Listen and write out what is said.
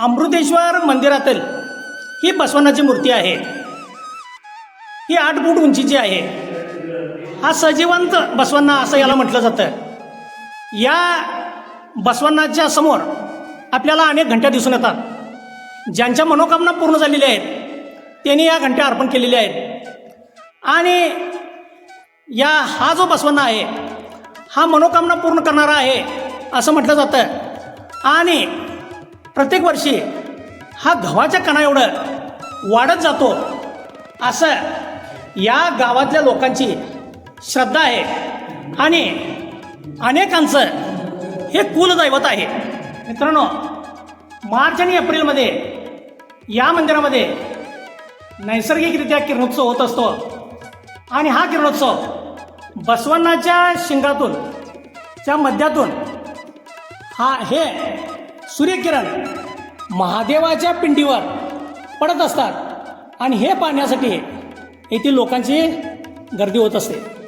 अमृतेश्वर मंदिरातील ही बसवनाची मूर्ती आहे. ही आठ फूट उंचीची आहे. हा सजीवंत बसवन्ना असं याला म्हटलं जातं. या बसवन्नाच्या समोर आपल्याला अनेक घंट्या दिसून येतात. ज्यांच्या मनोकामना पूर्ण झालेल्या आहेत त्यांनी या घंट्या अर्पण केलेल्या आहेत. आणि या हा जो बसवन्ना आहे हा मनोकामना पूर्ण करणारा आहे असं म्हटलं जातं. आणि प्रत्येक वर्षी हा गव्हाच्या कणा एवढं वाढत जातो. असं या गावातल्या लोकांची श्रद्धा आहे आणि अनेकांचं हे कुलदैवत आहे. मित्रांनो मार्च आणि एप्रिलमध्ये या मंदिरामध्ये नैसर्गिकरित्या किरणोत्सव होत असतो. आणि हा किरणोत्सव बसवण्णाच्या शिंगातून च्या मध्यातून हा हे सूर्यकिरण महादेवाच्या पिंडीवर पडत असतात. आणि हे पाहण्यासाठी येथील लोकांची गर्दी होत असते.